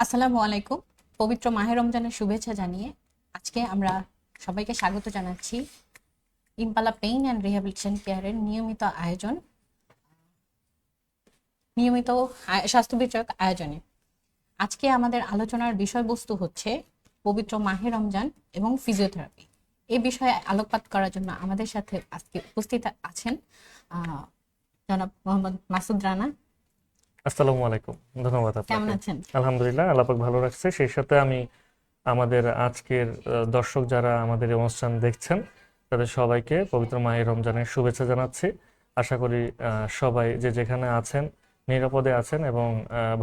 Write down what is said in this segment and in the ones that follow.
আসসালামু আলাইকুম। পবিত্র মাহে রমজানের শুভেচ্ছা জানিয়ে আজকে আমরা সবাইকে স্বাগত জানাচ্ছি। ইম্পালা পেইন অ্যান্ড রিহ্যাবিলিটেশন কেয়ারের নিয়মিত আয়োজন, নিয়মিত স্বাস্থ্য বিষয়ক আয়োজনে। আজকে আমাদের আলোচনার বিষয়বস্তু হচ্ছে পবিত্র মাহে রমজান এবং ফিজিওথেরাপি এই বিষয়ে আলোকপাত করার জন্য আমাদের সাথে আজকে উপস্থিত আছেন জনাব মোহাম্মদ মাসুদ রানা আসসালামু আলাইকুম। ধন্যবাদ কেমন আপনাকে আছেন? আলহামদুলিল্লাহ আল্লাহ পাক ভালো রাখছে। সেই সাথে আমি আমাদের আজকের দর্শক যারা আমাদের এই অনুষ্ঠান দেখছেন তাদের সবাইকে পবিত্র মাহের রমজানের শুভেচ্ছা জানাচ্ছি। আশা করি সবাই যে যেখানে আছেন নিরাপদে আছেন এবং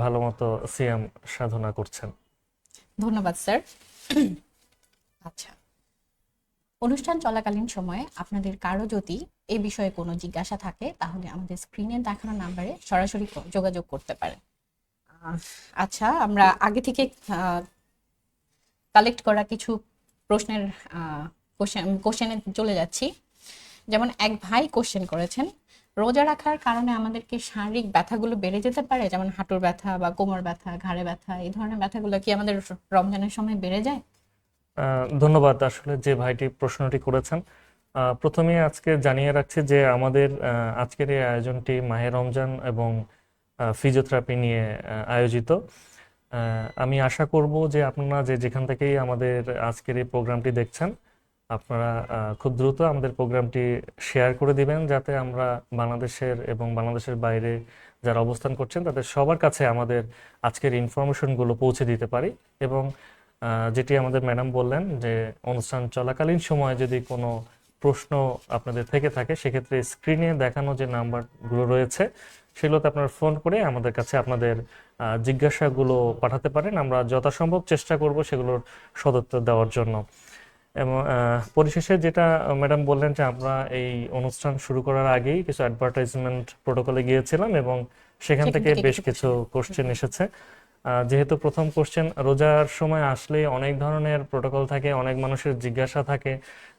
ভালো মতো সিয়াম সাধনা করছেন। ধন্যবাদ স্যার। আচ্ছা। অনুষ্ঠান চলাকালীন সময়ে আপনাদের কারও যদি এই বিষয়ে কোনো জিজ্ঞাসা থাকে তাহলে আমাদের স্ক্রিনে দেখানো নাম্বারে সরাসরি যোগাযোগ করতে পারেন। আচ্ছা আমরা আগে থেকে কালেক্ট করা কিছু প্রশ্নের কোশ্চেনে চলে যাচ্ছি। যেমন এক ভাই কোশ্চেন করেছেন রোজা রাখার কারণে আমাদেরকে শারীরিক ব্যথাগুলো বেড়ে যেতে পারে? যেমন হাঁটুর ব্যথা বা কোমর ব্যথা ঘাড়ে ব্যথা এই ধরনের ব্যথাগুলো কি আমাদের রমজানের সময় বেড়ে যায়? ধন্যবাদ আসলে যে ভাইটি প্রশ্নটি করেছেন। প্রথমে আজকে জানিয়ে রাখছি যে আমাদের আজকের এই আয়োজনটি মাহে রমজান এবং ফিজিওথেরাপি নিয়ে আয়োজিত। আমি আশা করব যে আপনারা যে যেখান থেকেই আমাদের আজকের এই প্রোগ্রামটি দেখছেন, আপনারা খুব দ্রুত আমাদের প্রোগ্রামটি শেয়ার করে দিবেন যাতে আমরা বাংলাদেশের এবং বাংলাদেশের বাইরে যারা অবস্থান করছেন তাদের সবার কাছে আমাদের আজকের ইনফরমেশনগুলো পৌঁছে দিতে পারি এবং যেটি আমাদের ম্যাডাম বললেন যে অনুষ্ঠান চলাকালীন সময়ে যদি কোনো প্রশ্ন আপনাদের থেকে থাকে সেক্ষেত্রে স্ক্রিনে দেখানো যে নাম্বারগুলো রয়েছে সেগুলোতে আপনারা ফোন করে আমাদের কাছে আপনাদের জিজ্ঞাসাগুলো পাঠাতে পারেন। আমরা যথাসম্ভব চেষ্টা করব সেগুলোর সদুত্তর দেওয়ার জন্য। এবং পরিশেষে যেটা ম্যাডাম বললেন যে আমরা এই অনুষ্ঠান শুরু করার আগেই কিছু অ্যাডভার্টাইজমেন্ট প্রোটোকলে গিয়েছিলাম এবং সেখান থেকে বেশ কিছু কোশ্চেন এসেছে। যেহেতু প্রথম কোশ্চেন রোজার সময় আসলে অনেক ধরনের প্রোটোকল থাকে অনেক মানুষের জিজ্ঞাসা থাকে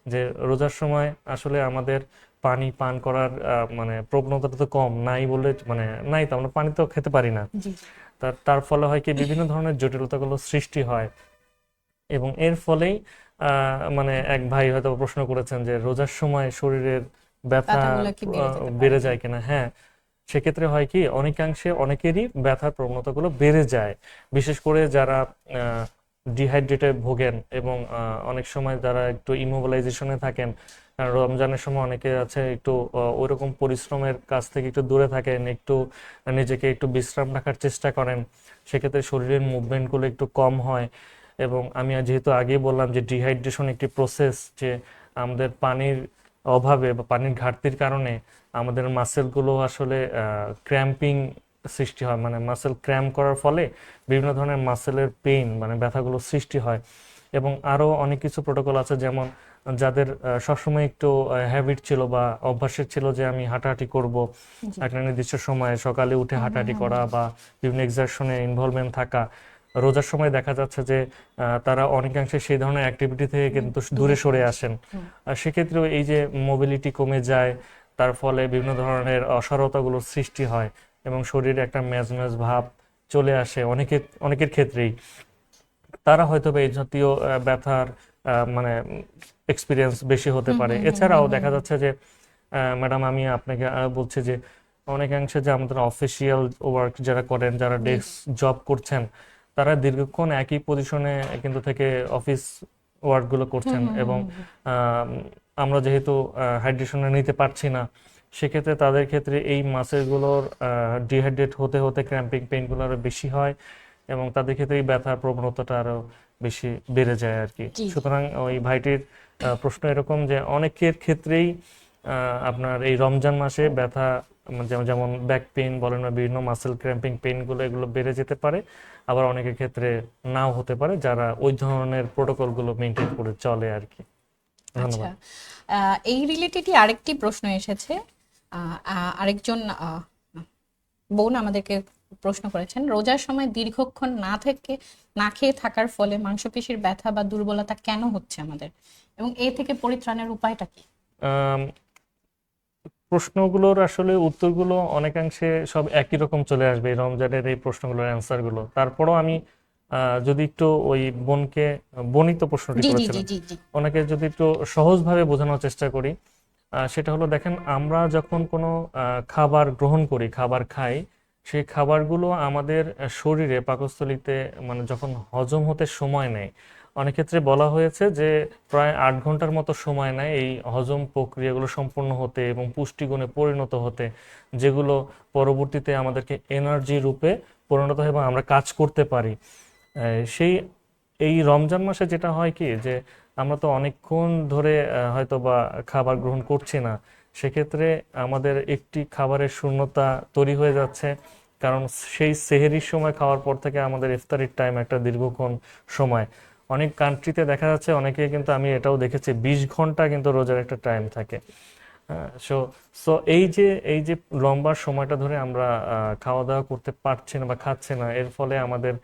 যে রোজার সময় আসলে আমাদের পানি পান করার মানে প্রবণতাটা তো কম নাই বলে মানে নাই তো আমরা পানি তো খেতে পারি না। তার তার ফলে হয় কি বিভিন্ন ধরনের জটিলতাগুলো সৃষ্টি হয়। এবং এর ফলেই আহ, মানে এক ভাই হয়তো প্রশ্ন করেছেন যে রোজার সময় শরীরের ব্যথা? বেড়ে যায় কিনা। হ্যাঁ সেক্ষেত্রে হয় কি, অনেকাংশে অনেকেরই ব্যথার প্রবণতাগুলো বেড়ে যায়। বিশেষ করে যারা ডিহাইড্রেটে ভোগেন এবং অনেক সময় যারা একটু ইমোবিলাইজেশনে থাকেন রমজানের সময় অনেকে আছে একটু ওইরকম পরিশ্রমের কাছ থেকে একটু দূরে থাকেন, একটু নিজেকে একটু বিশ্রাম রাখার চেষ্টা করেন, সেক্ষেত্রে শরীরের মুভমেন্টগুলো একটু কম হয়। এবং আমি যেহেতু আগেই বললাম যে ডিহাইড্রেশন একটি প্রসেস যে আমাদের পানির অভাবে বা পানির ঘাটতির কারণে আমাদের মাসেলগুলো আসলে ক্র্যাম্পিং সৃষ্টি হয়। মানে মাসেল ক্র্যাম্প করার ফলে বিভিন্ন ধরনের মাসেলের পেইন মানে ব্যথাগুলো সৃষ্টি হয়। এবং আরও অনেক কিছু প্রোটোকল আছে যেমন যাদের সবসময় একটু হ্যাবিট ছিল বা অভ্যাসের ছিল যে আমি হাঁটাহাঁটি করব। একটা নির্দিষ্ট সময়ে সকালে উঠে হাঁটাহাঁটি করা বা বিভিন্ন এক্সারশনে ইনভলভমেন্ট থাকা। রোজার সময় দেখা যাচ্ছে যে তারা অনেকাংশে সেই ধরনের অ্যাক্টিভিটি থেকে কিন্তু দূরে সরে আসেন। আর সেক্ষেত্রেও এই যে মোবিলিটি কমে যায় তার ফলে বিভিন্ন ধরনের অসারতাগুলোর সৃষ্টি হয় এবং শরীরে একটা ম্যাজ ম্যাজ ভাব চলে আসে অনেকের অনেকের ক্ষেত্রেই। তারা হয়তো এই জাতীয় ব্যথার মানে এক্সপিরিয়েন্স বেশি হতে পারে। এছাড়াও দেখা যাচ্ছে যে ম্যাডাম আমি আপনাকে বলছি যে অনেকাংশে যে আমাদের অফিসিয়াল ওয়ার্ক যারা করেন যারা ডেস্ক জব করছেন তারা দীর্ঘক্ষণ একই পজিশনে কিন্তু থেকে অফিস ওয়ার্কগুলো করছেন এবং আমরা যেহেতু হাইড্রেশনে নিতে পারছি না সেক্ষেত্রে তাদের ক্ষেত্রে এই মাসেলগুলোর ডিহাইড্রেট হতে হতে ক্র্যাম্পিং পেইনগুলো আরও বেশি হয় এবং তাদের ক্ষেত্রে এই ব্যথার প্রবণতাটা আরও বেশি বেড়ে যায় আর কি সুতরাং ওই ভাইটির প্রশ্ন এরকম যে অনেকের ক্ষেত্রেই আপনার এই রমজান মাসে ব্যথা মানে যেমন যেমন ব্যাক পেইন বলেন বা বিভিন্ন মাসেল ক্র্যাম্পিং পেইনগুলো এগুলো বেড়ে যেতে পারে আবার অনেকের ক্ষেত্রে নাও হতে পারে যারা ওই ধরনের প্রোটোকলগুলো মেনটেন করে চলে আর কি আচ্ছা। এই রিলেটেডই আরেকটি প্রশ্ন এসেছে। আরেকজন বোন আমাদেরকে প্রশ্ন করেছেন রোজার সময় দীর্ঘক্ষণ না থেকে না খেয়ে থাকার ফলে মাংসপেশির ব্যথা বা দুর্বলতা কেন হচ্ছে আমাদের? এবং এ থেকে পরিত্রাণের উপায়টা কি? প্রশ্নগুলোর আসলে উত্তরগুলো অনেকাংশে সব একই রকম চলে আসবে এই রমজানের এই প্রশ্নগুলোর অ্যান্সারগুলো তারপরও আমি যদি একটু ওই বোনকে বোনই তো প্রশ্নটি করেছিলেন। ওনাকে যদি একটু সহজভাবে বোঝানোর চেষ্টা করি সেটা হলো দেখেন আমরা যখন কোনো খাবার গ্রহণ করি খাবার খাই সেই খাবারগুলো আমাদের শরীরে পাকস্থলীতে মানে যখন হজম হতে সময় নেয় অনেক ক্ষেত্রে বলা হয়েছে যে প্রায় আট ঘণ্টার মতো সময় নেয় এই হজম প্রক্রিয়াগুলো সম্পূর্ণ হতে এবং পুষ্টিগুণে পরিণত হতে যেগুলো পরবর্তীতে আমাদেরকে এনার্জি রূপে পরিণত হয় এবং আমরা কাজ করতে পারি। সেই, এই রমজান মাসে যেটা হয় কি যে, আমরা তো অনেকক্ষণ ধরে হয়তো বা খাবার গ্রহণ করছি না। সেক্ষেত্রে আমাদের একটি খাবারের শূন্যতা তৈরি হয়ে যাচ্ছে। কারণ সেই সেহেরির সময় খাওয়ার পর থেকে আমাদের ইফতারির টাইম একটা দীর্ঘক্ষণ সময়। অনেক কান্ট্রিতে দেখা যাচ্ছে অনেকে কিন্তু আমি এটাও দেখেছি, বিশ ঘণ্টা কিন্তু রোজার একটা টাইম থাকে। সো সো এই যে এই যে লম্বা সময়টা ধরে আমরা খাওয়া দাওয়া করতে পারছি না বা খাচ্ছি না এর ফলে আমাদের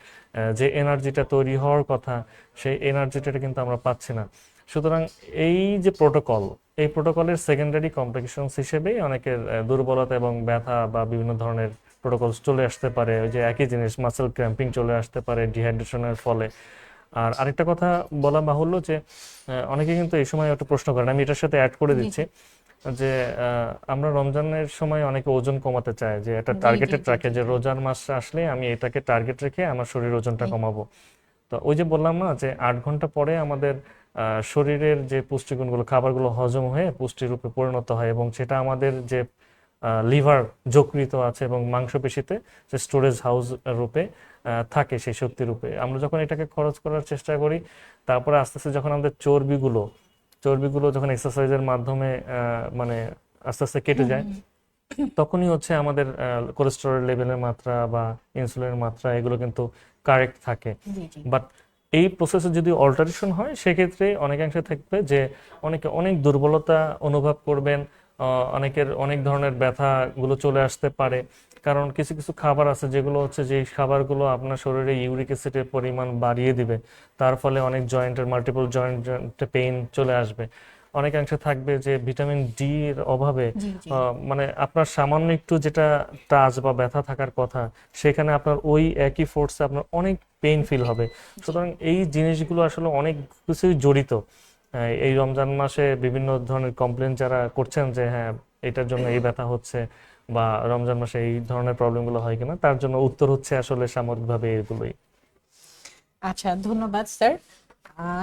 যে এনার্জিটা তৈরি হওয়ার কথা সেই এনার্জিটা কিন্তু আমরা পাচ্ছি না। সুতরাং এই যে প্রোটোকল এই প্রোটোকলের সেকেন্ডারি কমপ্লিকেশনস হিসেবেই অনেকের দুর্বলতা এবং ব্যথা বা বিভিন্ন ধরনের প্রোটোকলস চলে আসতে পারে। ওই যে একই জিনিস মাসেল ক্র্যাম্পিং চলে আসতে পারে ডিহাইড্রেশনের ফলে। আর আরেকটা কথা বলা বাহুল্য যে অনেকে কিন্তু এই সময় একটা প্রশ্ন করেন আমি এটার সাথে অ্যাড করে। দিচ্ছি। যে আমরা রমজানের সময় অনেকে ওজন কমাতে চায় যে একটা টার্গেটেড রাখে যে। রোজার মাস আসলে আমি এটাকে টার্গেট রেখে আমার শরীর ওজনটা। কমাবো তো ওই যে বললাম না যে আট ঘণ্টা পরে আমাদের শরীরের যে পুষ্টিগুণগুলো খাবারগুলো হজম হয়ে পুষ্টি রূপে পরিণত হয় এবং সেটা আমাদের যে লিভার যকৃত আছে এবং মাংসপেশিতে যে স্টোরেজ হাউস রূপে থাকে সেই শক্তি রূপে আমরা যখন এটাকে খরচ করার চেষ্টা করি তারপরে আস্তে আস্তে যখন আমাদের চর্বিগুলো চর্বিগুলো যখন এক্সারসাইজের মাধ্যমে মানে আস্তে আস্তে কেটে যায় তখনই হচ্ছে আমাদের কোলেস্টেরল লেভেলের মাত্রা বা ইনসুলিনের মাত্রা এগুলো কিন্তু কারেক্ট থাকে। বাট এই প্রসেসে যদি অল্টারেশন হয় সেক্ষেত্রে অনেকাংশে থাকবে যে অনেকে অনেক দুর্বলতা অনুভব করবেন আহ, অনেকের অনেক ধরনের ব্যথাগুলো চলে আসতে পারে। কারণ কিছু কিছু খাবার আছে যেগুলো হচ্ছে যে খাবারগুলো আপনার শরীরে ইউরিক অ্যাসিডের পরিমাণ বাড়িয়ে দিবে তার ফলে অনেক জয়েন্টের মাল্টিপল জয়েন্টে পেইন চলে আসবে। অনেকাংশে থাকবে যে ভিটামিন ডি এর অভাবে মানে আপনার সামান্য একটু যেটা টাচ বা ব্যথা থাকার কথা সেখানে আপনার ওই একই ফোর্সে আপনার অনেক পেইন ফিল হবে। সুতরাং এই জিনিসগুলো আসলে অনেক কিছুই জড়িত। এই রমজান মাসে বিভিন্ন ধরনের কমপ্লেন যারা করছেন যে হ্যাঁ এটার জন্য এই ব্যথা হচ্ছে বা রমজান মাসে এই ধরনের প্রবলেমগুলো হয় কিনা, তার জন্য উত্তর হচ্ছে আসলে সামগ্রিকভাবে এগুলোই আচ্ছা ধন্যবাদ স্যার।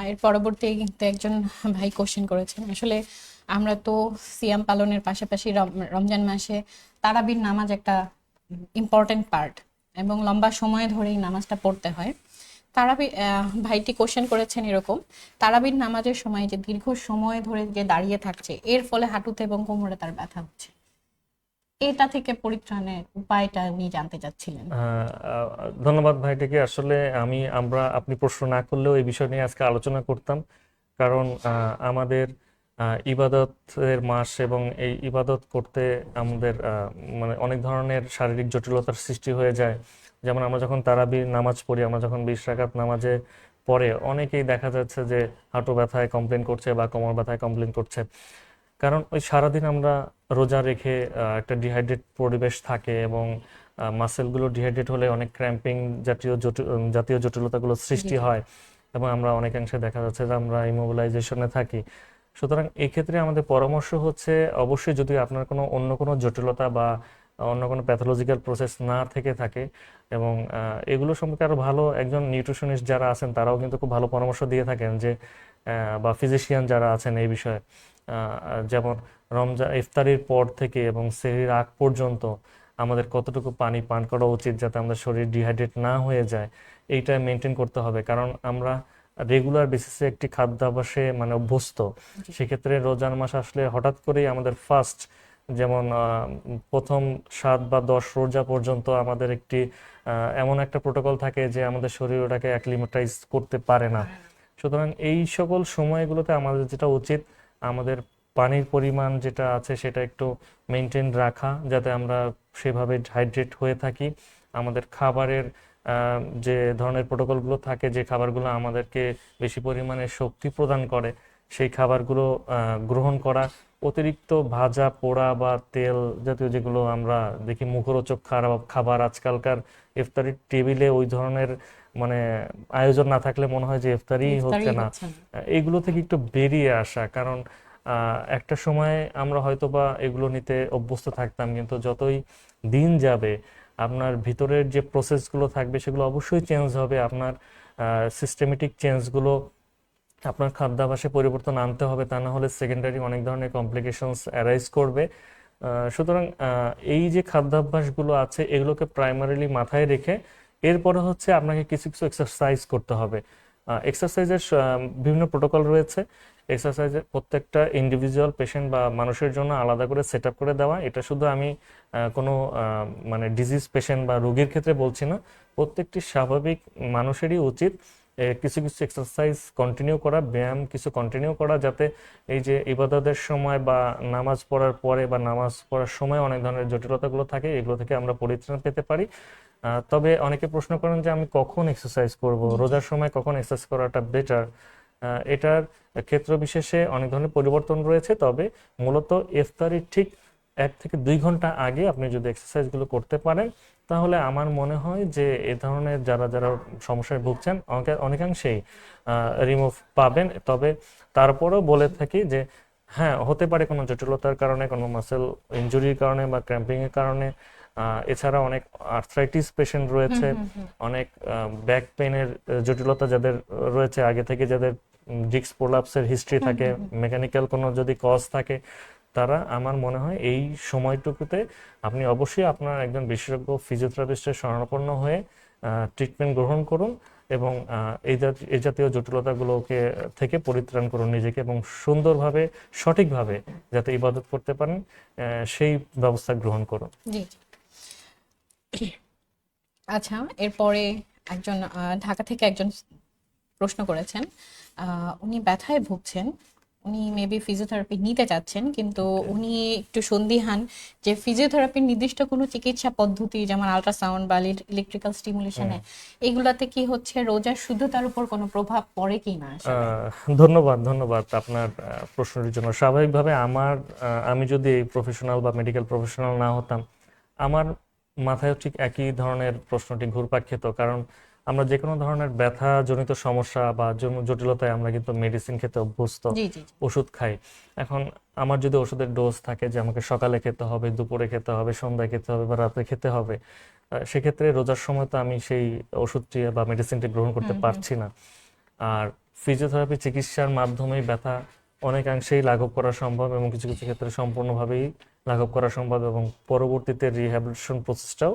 এর পরবর্তী কিন্তু একজন ভাই কোশ্চেন করেছেন। আসলে আমরা তো সিয়াম পালনের পাশাপাশি রম- রমজান মাসে তারাবির নামাজ একটা ইম্পর্টেন্ট পার্ট এবং লম্বা সময় ধরে এই নামাজটা পড়তে হয়। তারাবি ভাইটি কোশ্চেন করেছেন এরকম, তারাবির নামাজের সময় যে দীর্ঘ সময় ধরে যে দাঁড়িয়ে থাকছে, এর ফলে হাঁটুতে এবং কোমরে তার ব্যথা হচ্ছে। এটা থেকে পরিত্রাণের উপায়টা উনি জানতে চাচ্ছিলেন। ধন্যবাদ ভাইটাকে। আসলে আমি, আমরা, আপনি প্রশ্ন না করলেও এই বিষয় নিয়ে আজকে আলোচনা করতাম। কারণ আমাদের ইবাদতের মাস এবং এই ইবাদত করতে আমাদের মানে অনেক ধরনের শারীরিক জটিলতার সৃষ্টি হয়ে যায়। যেমন আমরা যখন তারাবির নামাজ পড়ি, আমরা যখন বিশ রাকাত নামাজে পড়ে, অনেকেই দেখা যাচ্ছে যে হাঁটু ব্যথায় কমপ্লেন করছে বা কোমর ব্যথায় কমপ্লেন করছে। কারণ ওই সারাদিন আমরা রোজা রেখে একটা ডিহাইড্রেট পরিবেশ থাকে এবং মাসেলগুলো ডিহাইড্রেট হলে অনেক ক্র্যাম্পিং জাতীয় জটিল জাতীয় জটিলতাগুলো সৃষ্টি হয় এবং আমরা অনেকাংশে দেখা যাচ্ছে যে আমরা ইমোবিলাইজেশনে থাকি। সুতরাং এক্ষেত্রে আমাদের পরামর্শ হচ্ছে অবশ্যই যদি আপনার কোনো অন্য কোনো জটিলতা বা অন্য কোনো প্যাথোলজিক্যাল প্রসেস না থেকে থাকে এবং এগুলো সম্পর্কে আরও ভালো একজন নিউট্রিশনিস্ট যারা আছেন তারাও কিন্তু খুব ভালো পরামর্শ দিয়ে থাকেন যে বা ফিজিশিয়ান যারা আছেন এই বিষয়ে। যেমন রমজান ইফতারির পর থেকে এবং সেহরির আগ পর্যন্ত আমাদের কতটুকু পানি পান করা উচিত যাতে আমাদের শরীর ডিহাইড্রেট না হয়ে যায় এইটা মেনটেন করতে হবে। কারণ আমরা রেগুলার বেসিসে একটি খাদ্যাভ্যাসে মানে অভ্যস্ত সেক্ষেত্রে রোজার মাস আসলে হঠাৎ করেই আমাদের ফার্স্ট যেমন প্রথম সাত বা দশ রোজা পর্যন্ত আমাদের একটি এমন একটা প্রোটোকল থাকে যে আমাদের শরীর ওটাকে অ্যাক্লিমেটাইজ করতে পারে না। সুতরাং এই সকল সময়গুলোতে আমাদের যেটা উচিত আমাদের পানির পরিমাণ যেটা আছে সেটা একটু মেনটেন রাখা যাতে আমরা সেভাবে হাইড্রেট হয়ে থাকি। আমাদের খাবারের যে ধরনের প্রোটোকলগুলো থাকে, যে খাবারগুলো আমাদেরকে বেশি পরিমাণে শক্তি প্রদান করে সেই খাবারগুলো গ্রহণ করা। অতিরিক্ত ভাজা পোড়া বা তেল জাতীয় যেগুলো আমরা দেখি মুখরোচক খারাপ খাবার আজকালকার ইফতারির টেবিলে ওই ধরনের মানে আয়োজন না থাকলে মনে হয় যে ইফতারি হচ্ছে না। এগুলো থেকে একটু বেরিয়ে আসা কারণ একটা সময় আমরা হয়তো বা এগুলো নিতে অভ্যস্ত থাকতাম কিন্তু যতই দিন যাবে আপনার ভিতরের যে প্রসেসগুলো থাকবে সেগুলো অবশ্যই চেঞ্জ হবে। আপনার সিস্টেমেটিক চেঞ্জগুলো আপনার খাদ্যাভাসে পরিবর্তন আনতে হবে, তা না হলে সেকেন্ডারি অনেক ধরনের কমপ্লিকেশনস অ্যারাইজ করবে। সুতরাং এই যে খাদ্যাভ্যাসগুলো আছে, এগুলোকে প্রাইমারিলি মাথায় রেখে এরপরে হচ্ছে আপনাকে কিছু কিছু এক্সারসাইজ করতে হবে। এক্সারসাইজের বিভিন্ন প্রোটোকল রয়েছে। এক্সারসাইজের প্রত্যেকটা ইন্ডিভিজুয়াল পেশেন্ট বা মানুষের জন্য আলাদা করে সেট আপ করে দেওয়া। এটা শুধু আমি কোনো মানে ডিজিজ পেশেন্ট বা রোগীর ক্ষেত্রে বলছি না। প্রত্যেকটি স্বাভাবিক মানুষেরই উচিত কিছু কিছু এক্সারসাইজ কন্টিনিউ করা ব্যায়াম কিছু কন্টিনিউ করা যাতে এই যে ইবাদতের সময় বা নামাজ পড়ার পরে বা নামাজ পড়ার সময় অনেক ধরনের জটিলতাগুলো থাকে এগুলো থেকে আমরা পরিত্রাণ পেতে পারি। তবে অনেকে প্রশ্ন করেন যে আমি কখন এক্সারসাইজ করব? রোজার সময় কখন এক্সারসাইজ করাটা বেটার এটার ক্ষেত্র বিশেষে অনেক ধরনের পরিবর্তন রয়েছে তবে মূলত ইফতারির ঠিক এক থেকে দুই ঘণ্টা আগে আপনি যদি এক্সারসাইজগুলো করতে পারেন তাহলে আমার মনে হয় যে এ ধরনের যারা যারা সমস্যায় ভুগছেন অনেকে- অনেকাংশেই রিমুভ পাবেন। তবে তারপরেও বলে থাকি যে হ্যাঁ হতে পারে কোনো জটিলতার কারণে কোনো মাসেল ইঞ্জুরির কারণে বা ক্র্যাম্পিং এর কারণে এছাড়া অনেক আর্থ্রাইটিস পেশেন্ট রয়েছে অনেক ব্যাক পেনের জটিলতা যাদের রয়েছে আগে থেকে যাদের ডিস্ক প্রোলাপসের হিস্ট্রি থাকে মেকানিক্যাল কোনো যদি কজ থাকে তারা আমার মনে হয় এই সময়টুকুতে আপনি অবশ্যই আপনার একজন বিশেষজ্ঞ ফিজিওথেরাপিস্টের শরণাপন্ন হয়ে ট্রিটমেন্ট গ্রহণ করুন এবং এই জাত- এই জাতীয় জটিলতাগুলোকে থেকে পরিত্রাণ করুন নিজেকে এবং সুন্দরভাবে, সঠিকভাবে যাতে ইবাদত করতে পারেন সেই ব্যবস্থা গ্রহণ করুন। আচ্ছা এরপরে একজন ঢাকা থেকে একজন প্রশ্ন করেছেন উনি ব্যথায় ভুগছেন উনি মেবি ফিজিওথেরাপি নিতে চাচ্ছেন কিন্তু উনি একটু সন্দিহান যে ফিজিওথেরাপির নির্দিষ্ট কোনো চিকিৎসা পদ্ধতি যেমন আল্ট্রাসাউন্ড বা ইলেকট্রিক্যাল স্টিমুলেশনে এগুলাতে কি হচ্ছে রোজার শুদ্ধতার উপর কোনো প্রভাব পড়ে কি না ধন্যবাদ ধন্যবাদ আপনার আহ, প্রশ্নটির জন্য। স্বাভাবিকভাবে আমার আমি যদি প্রফেশনাল বা মেডিকেল প্রফেশনাল না হতাম আমার মাথায় ঠিক একই ধরনের প্রশ্নটি ঘুরপাক খেত। কারণ আমরা যে কোনো ধরনের ব্যথা জনিত সমস্যা বা জটিলতায় আমরা কিন্তু মেডিসিন খেতে অভ্যস্ত। ওষুধ খাই। এখন আমার যদি ওষুধের ডোজ থাকে যে আমাকে সকালে খেতে হবে দুপুরে খেতে হবে সন্ধ্যায় খেতে হবে বা রাতে খেতে হবে সেক্ষেত্রে রোজার সময় তো আমি সেই ওষুধটি বা মেডিসিনটি গ্রহণ করতে পারছি না। আর ফিজিওথেরাপি চিকিৎসার মাধ্যমেই ব্যথা অনেকাংশেই লাঘব করা সম্ভব এবং কিছু কিছু ক্ষেত্রে সম্পূর্ণভাবেই লাঘব করা সম্ভব এবং পরবর্তীতে রিহ্যাবিলিটেশন প্রসেসটাও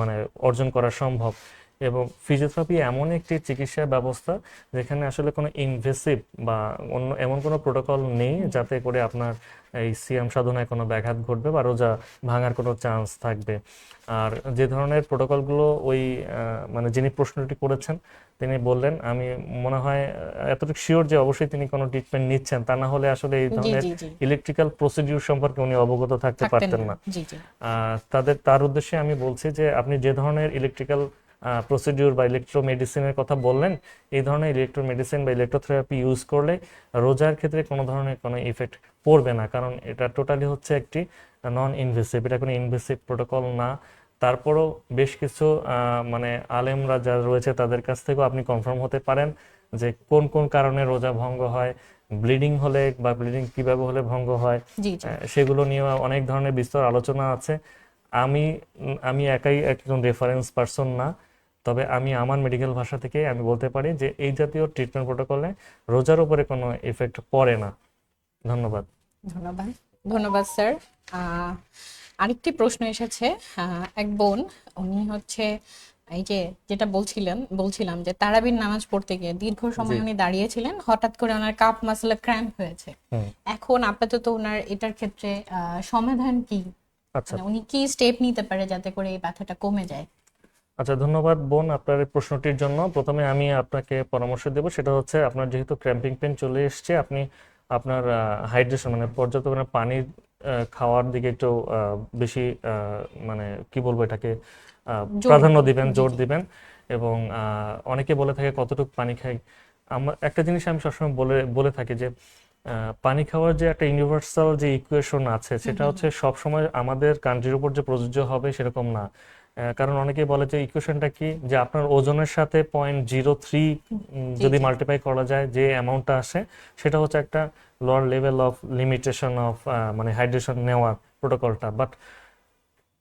মানে অর্জন করা সম্ভব। এবং ফিজিওথেরাপি এমন একটি চিকিৎসা ব্যবস্থা যেখানে আসলে কোনো ইনভেসিভ বা অন্য এমন কোনো প্রোটোকল নেই যাতে করে আপনার এই সিয়াম সাধনায় কোনো ব্যাঘাত ঘটবে বা রোজা ভাঙার কোনো চান্স থাকবে। আর যে ধরনের প্রোটোকলগুলো ওই মানে যিনি প্রশ্নটি করেছেন তিনি বললেন আমি মনে হয় এতটুকু শিওর যে অবশ্যই তিনি কোনো ট্রিটমেন্ট নিচ্ছেন। তা না হলে আসলে এই ধরনের ইলেকট্রিক্যাল প্রসিডিউর সম্পর্কে উনি অবগত থাকতে পারতেন না। তাদের তার উদ্দেশ্যে আমি বলছি যে আপনি যে ধরনের ইলেকট্রিক্যাল প্রসিডিউর বা ইলেকট্রোমেডিসিনের কথা বললেন এই ধরনের ইলেকট্রোমেডিসিন বা ইলেকট্রোথেরাপি ইউজ করলে রোজার ক্ষেত্রে কোনো ধরনের কোনো ইফেক্ট পড়বে না কারণ এটা টোটালি হচ্ছে একটি নন ইনভেসিভ এটা কোনো ইনভেসিভ প্রোটোকল না। তারপরও বেশ কিছু মানে আলেমরা যারা রয়েছে তাদের কাছ থেকেও আপনি কনফার্ম হতে পারেন যে কোন কোন কারণে রোজা ভঙ্গ হয় ব্লিডিং হলে বা ব্লিডিং কীভাবে হলে ভঙ্গ হয় সেগুলো নিয়েও অনেক ধরনের বিস্তর আলোচনা আছে। আমি আমি একাই একজন রেফারেন্স পার্সন না। তবে আমি আমার মেডিকেল ভাষা থেকে আমি বলতে পারি যে এই জাতীয় ট্রিটমেন্ট প্রোটোকলে রোজার উপরে কোনো এফেক্ট পড়ে না। ধন্যবাদ। ধন্যবাদ। ধন্যবাদ স্যার আরেকটি প্রশ্ন এসেছে। এক বোন উনি হচ্ছে এই যে যেটা বলছিলেন বলছিলাম যে তারাবির নামাজ পড়তে গিয়ে দীর্ঘ সময়। উনি দাঁড়িয়েছিলেন হঠাৎ করে ওনার কাপ মাসলে ক্র্যাম্প হয়েছে। এখন আপাতত ওনার এটার ক্ষেত্রে সমাধান কি? আচ্ছা। মানে উনি কি স্টেপ নিতে পারে যাতে করে এই ব্যথাটা কমে যায়? আচ্ছা ধন্যবাদ বোন আপনার এই প্রশ্নটির জন্য। প্রথমে আমি আপনাকে পরামর্শ দেব সেটা হচ্ছে আপনার যেহেতু ক্র্যাম্পিং পেন চলে এসেছে আপনি আপনার হাইড্রেশন মানে পর্যাপ্ত মানে পানি খাওয়ার দিকে একটু আহ, বেশি মানে কি বলব এটাকে প্রাধান্য দিবেন, জোর দিবেন এবং অনেকে বলে থাকে কতটুকু পানি খাই। আমার একটা জিনিস আমি সবসময় বলে বলে থাকি যে আহ, পানি খাওয়ার যে একটা ইউনিভার্সাল যে ইকুয়েশন আছে সেটা হচ্ছে সব সময় আমাদের কান্ট্রির উপর যে প্রযোজ্য হবে সেরকম না। কারণ অনেকে বলে যে ইকুয়েশনটা কি? যে আপনার ওজনের সাথে পয়েন্ট জিরো থ্রি যদি। মাল্টিপ্লাই করা যায় যে অ্যামাউন্টটা আসে সেটা হচ্ছে একটা lower level of limitation of মানে হাইড্রেশন নেওয়ার প্রোটোকলটা বাট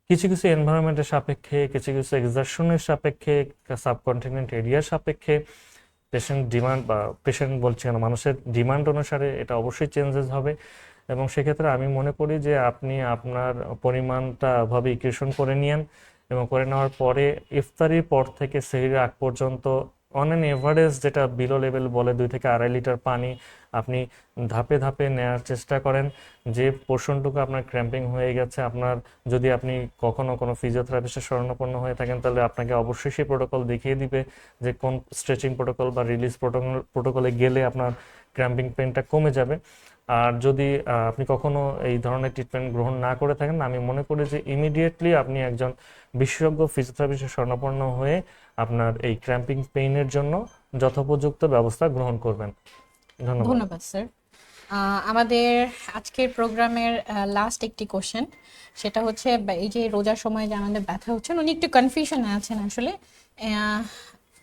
কিছু কিছু এনভায়রনমেন্টের সাপেক্ষে কিছু কিছু এক্সারশনের সাপেক্ষে সাবকন্টিনেন্ট এরিয়ার সাপেক্ষে পেশেন্ট ডিমান্ড বা পেশেন্ট বলছি কেন মানুষের ডিমান্ড অনুসারে এটা অবশ্যই চেঞ্জেস হবে। এবং সেক্ষেত্রে আমি মনে করি যে আপনি আপনার পরিমাণটা ভাবে ইকুয়েশন করে নিয়েন। এবং করে নেওয়ার পরে ইফতারির পর থেকে সেহরির আগ পর্যন্ত অন অ্যান এভারেজ যেটা বিলো লেভেল বলে দুই থেকে আড়াই লিটার পানি আপনি ধাপে ধাপে নেওয়ার চেষ্টা করেন। যে পোর্শনটুকু আপনার ক্র্যাম্পিং হয়ে গেছে, আপনার যদি আপনি কখনো কোনো ফিজিওথেরাপিস্টের শরণাপন্ন হয়ে থাকেন, তাহলে আপনাকে অবশ্যই সেই প্রোটোকল দেখিয়ে দিবে যে কোন স্ট্রেচিং প্রোটোকল বা রিলিজ প্রোটোকল প্রোটোকলে গেলে আপনার ক্র্যাম্পিং পেনটা কমে যাবে। আর যদি আপনি কখনো এই ধরনের ট্রিটমেন্ট গ্রহণ না করে থাকেন, আমি মনে করি যে ইমিডিয়েটলি আপনি একজন বিশেষজ্ঞ ফিজিওথেরাপিস্টের শরণাপন্ন হয়ে আপনার এই ক্র্যাম্পিং পেইনের জন্য যথোপযুক্ত ব্যবস্থা গ্রহণ করবেন। ধন্যবাদ। ধন্যবাদ স্যার আমাদের আজকের প্রোগ্রামের লাস্ট একটি কোশ্চেন সেটা হচ্ছে এই যে রোজার সময় যে আমাদের ব্যথা হচ্ছেন উনি একটু কনফিউশনে আছেন আসলে।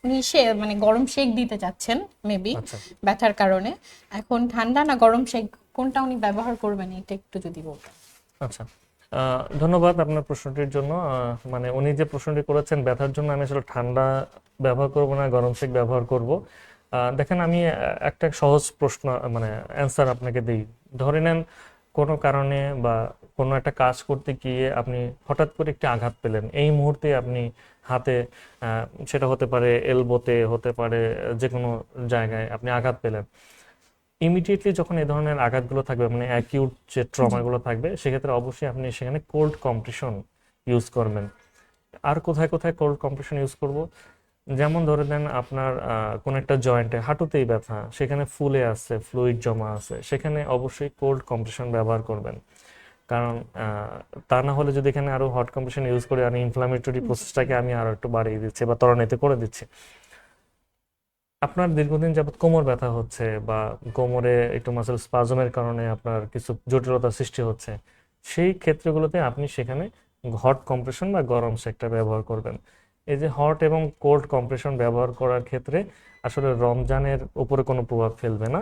উনি সে মানে গরম শেক দিতে চাচ্ছেন মেবি আচ্ছা। ব্যথার কারণে। এখন ঠান্ডা না গরম শেক কোনটা উনি ব্যবহার করবেন এটা একটু যদি বলতেন। আচ্ছা। ধন্যবাদ আপনার প্রশ্নটির জন্য। মানে উনি যে প্রশ্নটি করেছেন ব্যথার জন্য আমি আসলে ঠান্ডা ব্যবহার করব না গরম সেক ব্যবহার করব। আহ, দেখেন আমি একটা সহজ প্রশ্ন মানে অ্যান্সার আপনাকে দিই। ধরে নেন কোনো কারণে বা কোনো একটা কাজ করতে গিয়ে আপনি হঠাৎ করে একটি আঘাত পেলেন এই মুহূর্তে আপনি হাতে সেটা হতে পারে এলবোতে হতে পারে যে কোনো জায়গায় আপনি আঘাত পেলেন। ইমিডিয়েটলি যখন এই ধরনের আঘাতগুলো থাকবে মানে অ্যাকিউট যে ট্রমাগুলো থাকবে সেক্ষেত্রে অবশ্যই আপনি সেখানে কোল্ড কম্প্রেশন ইউজ করবেন। আর কোথায় কোথায় কোল্ড কম্প্রেশন ইউজ করব? যেমন ধরে দেন আপনার কোনো একটা জয়েন্টে হাঁটুতেই ব্যথা সেখানে ফুলে আছে ফ্লুইড জমা আছে সেখানে অবশ্যই কোল্ড কম্প্রেশন ব্যবহার করবেন। কারণ তা না হলে যদি এখানে আরও হট কম্প্রেশন ইউজ করে আমি ইনফ্লামেটরি প্রসেসটাকে আমি আরও একটু বাড়িয়ে দিচ্ছি বা ত্বরান্বিত করে দিচ্ছি। আপনার দীর্ঘদিন যাবত কোমর ব্যথা হচ্ছে বা কোমরে একটু মাসেল স্পাজমের কারণে আপনার কিছু জটিলতার সৃষ্টি হচ্ছে সেই ক্ষেত্রগুলোতে আপনি সেখানে হট কম্প্রেশন বা গরম সেকটা ব্যবহার করবেন। এই যে হট এবং কোল্ড কম্প্রেশন ব্যবহার করার ক্ষেত্রে আসলে রমজানের উপরে কোনো প্রভাব ফেলবে না।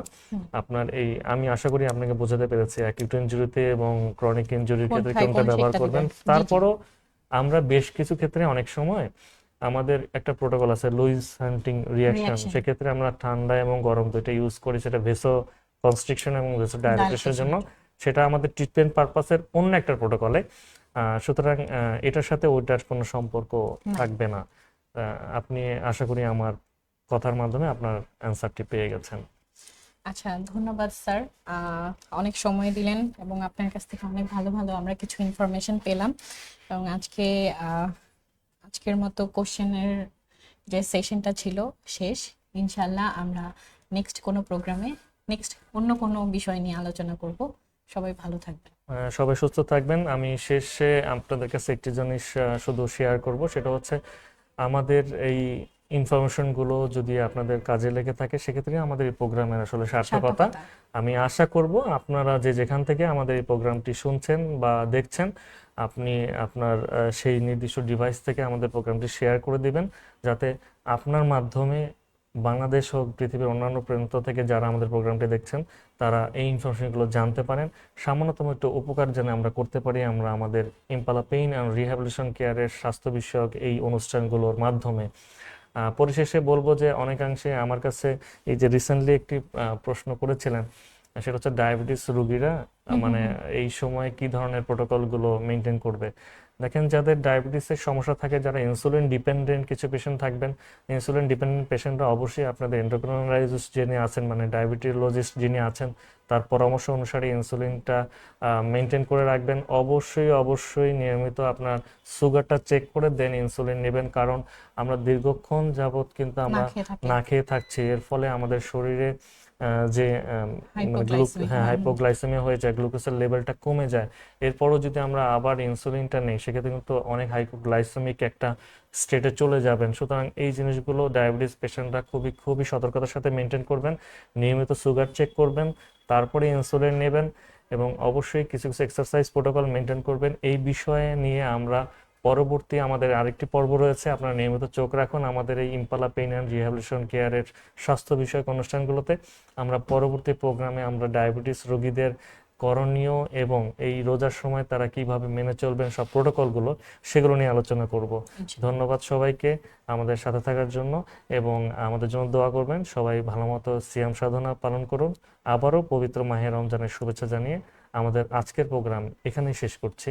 আপনার এই আমি আশা করি আপনাকে বোঝাতে পেরেছি অ্যাকিউট ইনজুরিতে এবং ক্রনিক ইনজুরির ক্ষেত্রে কোনটা ব্যবহার করবেন। তারপরও আমরা বেশ কিছু ক্ষেত্রে অনেক সময় আমাদের একটা প্রোটোকল আছে লুইস হান্টিং রিয়াকশন সেক্ষেত্রে আমরা ঠান্ডা এবং গরম দুইটা ইউজ করি সেটা ভেসো কনস্ট্রিকশন এবং ভেসো ডায়ালাইসিসের জন্য। সেটা আমাদের ট্রিটমেন্ট পারপাসের অন্য একটা প্রোটোকলে সুতরাং এটার সাথে ওইটার কোনো সম্পর্ক থাকবে না। আপনি আশা করি আমার কথার মাধ্যমে আপনার অ্যান্সারটি পেয়ে গেছেন। আচ্ছা ধন্যবাদ স্যার। অনেক সময় দিলেন এবং আপনার কাছ থেকে অনেক ভালো ভালো আমরা কিছু ইনফরমেশন পেলাম। এবং আজকে আজকের মতো কোশ্চেনের যে সেশনটা ছিল শেষ। ইনশাল্লাহ আমরা নেক্সট কোনো প্রোগ্রামে নেক্সট অন্য কোনো বিষয় নিয়ে আলোচনা করব। সবাই ভালো থাকবেন। সবাই সুস্থ থাকবেন। আমি শেষে আপনাদের কাছে একটি জিনিস শুধু শেয়ার করব। সেটা হচ্ছে আমাদের এই ইনফরমেশনগুলো যদি আপনাদের কাজে লেগে থাকে সেক্ষেত্রে আমাদের এই প্রোগ্রামের আসলে সার্থকতা। আমি আশা করব আপনারা যে যেখান থেকে আমাদের এই প্রোগ্রামটি শুনছেন বা দেখছেন আপনি আপনার সেই নির্দিষ্ট ডিভাইস থেকে আমাদের প্রোগ্রামটি শেয়ার করে দিবেন যাতে আপনার মাধ্যমে বাংলাদেশ হোক পৃথিবীর অন্যান্য প্রান্ত থেকে যারা আমাদের প্রোগ্রামটি দেখছেন তারা এই ইনফরমেশনগুলো জানতে পারেন। সামান্যতম একটু উপকার যেন আমরা করতে পারি আমরা আমাদের ইম্পালা পেইন অ্যান্ড রিহ্যাবিলিটেশন কেয়ারের স্বাস্থ্য বিষয়ক এই অনুষ্ঠানগুলোর মাধ্যমে। পরিশেষে বলব যে অনেকাংশে আমার কাছে এই যে রিসেন্টলি একটি প্রশ্ন করেছিলেন সেটা হচ্ছে ডায়াবেটিস রোগীরা মানে এই সময় কি ধরনের প্রোটোকলগুলো মেনটেন করবে? দেখেন যাদের ডায়াবেটিসের সমস্যা থাকে যারা ইনসুলিন ডিপেন্ডেন্ট কিছু পেশেন্ট থাকবেন ইনসুলিন ডিপেন্ডেন্ট পেশেন্টরা অবশ্যই আপনাদের এন্ডোক্রিনোলজিস্ট যিনি আছেন মানে ডায়াবেটিলজিস্ট যিনি আছেন তার পরামর্শ অনুসারে ইনসুলিনটা মেনটেন করে রাখবেন। অবশ্যই অবশ্যই নিয়মিত আপনার সুগারটা চেক করে দেন ইনসুলিন নেবেন। কারণ আমরা দীর্ঘক্ষণ যাবত কিন্তু আমরা না খেয়ে থাকছি। এর ফলে আমাদের শরীরে যে মানে হ্যাঁ। হাইপোগ্লাইসেমিয়া হয়ে যায় গ্লুকোজের লেভেলটা কমে যায়। এরপরও যদি আমরা আবার ইনসুলিনটা নেই সেক্ষেত্রে কিন্তু অনেক হাইপোগ্লাইসেমিক একটা স্টেটে চলে যাবেন। সুতরাং এই জিনিসগুলো ডায়াবেটিস পেশেন্টরা খুবই খুবই সতর্কতার সাথে মেনটেন করবেন নিয়মিত সুগার চেক করবেন তারপরে ইনসুলিন নেবেন এবং অবশ্যই কিছু কিছু এক্সারসাইজ প্রোটোকল মেনটেন করবেন। এই বিষয়ে নিয়ে আমরা পরবর্তী আমাদের আরেকটি পর্ব রয়েছে। আপনারা নিয়মিত চোখ রাখুন আমাদের এই ইম্পালা পেইন অ্যান্ড রিহ্যাবিলিটেশন কেয়ারের স্বাস্থ্য বিষয়ক অনুষ্ঠানগুলোতে। আমরা পরবর্তী প্রোগ্রামে আমরা ডায়াবেটিস রোগীদের করণীয় এবং এই রোজার সময় তারা কীভাবে মেনে চলবেন সব প্রোটোকলগুলো সেগুলো নিয়ে আলোচনা করব। ধন্যবাদ সবাইকে আমাদের সাথে থাকার জন্য এবং আমাদের জন্য দোয়া করবেন। সবাই ভালো মতো সিয়াম সাধনা পালন করুন। আবারও পবিত্র মাহে রমজানের শুভেচ্ছা জানিয়ে আমাদের আজকের প্রোগ্রাম এখানেই শেষ করছি।